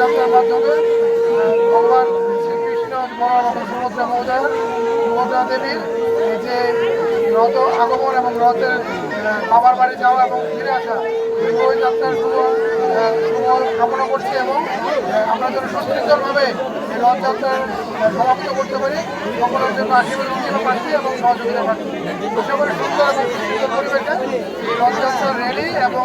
যাত্রার মাধ্যমে ভগবান শ্রীকৃষ্ণ বরাবর সুভদ্রা মহোদয়, সুভদ্রা দেবীর যে রথ আগমন এবং রথের বাবার বাড়ি যাওয়া এবং ফিরে আসা দীর্ঘ যাত্রার শুভ শুভ কামনা করছি এবং আমরা যেন সুশৃঙ্খলভাবে এই রথযাত্রার সমাপ্ত করতে পারি। সকলের জন্য আশীর্বাদ প্রার্থী এবং সহযোগিতা প্রার্থী সকলের সুন্দর এবং সুশৃঙ্খল পরিবেশে এই রথযাত্রার র্যালি এবং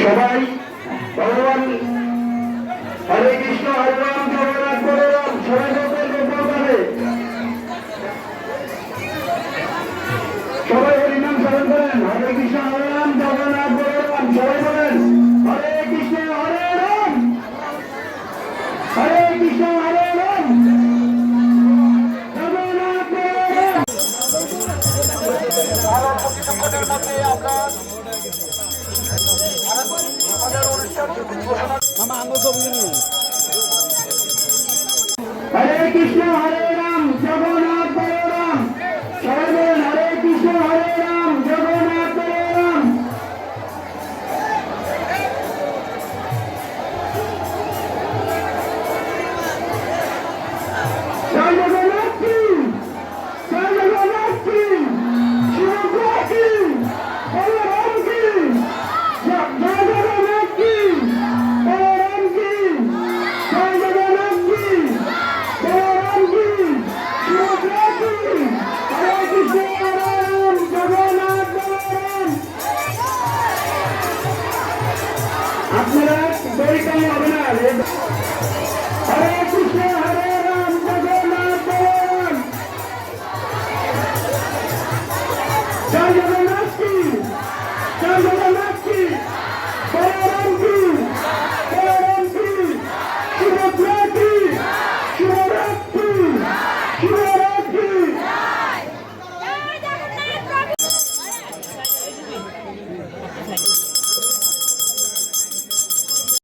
সবাই, ভগবান হরে কৃষ্ণ, হরে রাম, জগন্নাথ হরে রাম, সবাই লোকের গোপাল সবাই হরিনাম স্মরণ করেন। হরে কৃষ্ণ, হরে হরে কৃষ্ণ হরে রাম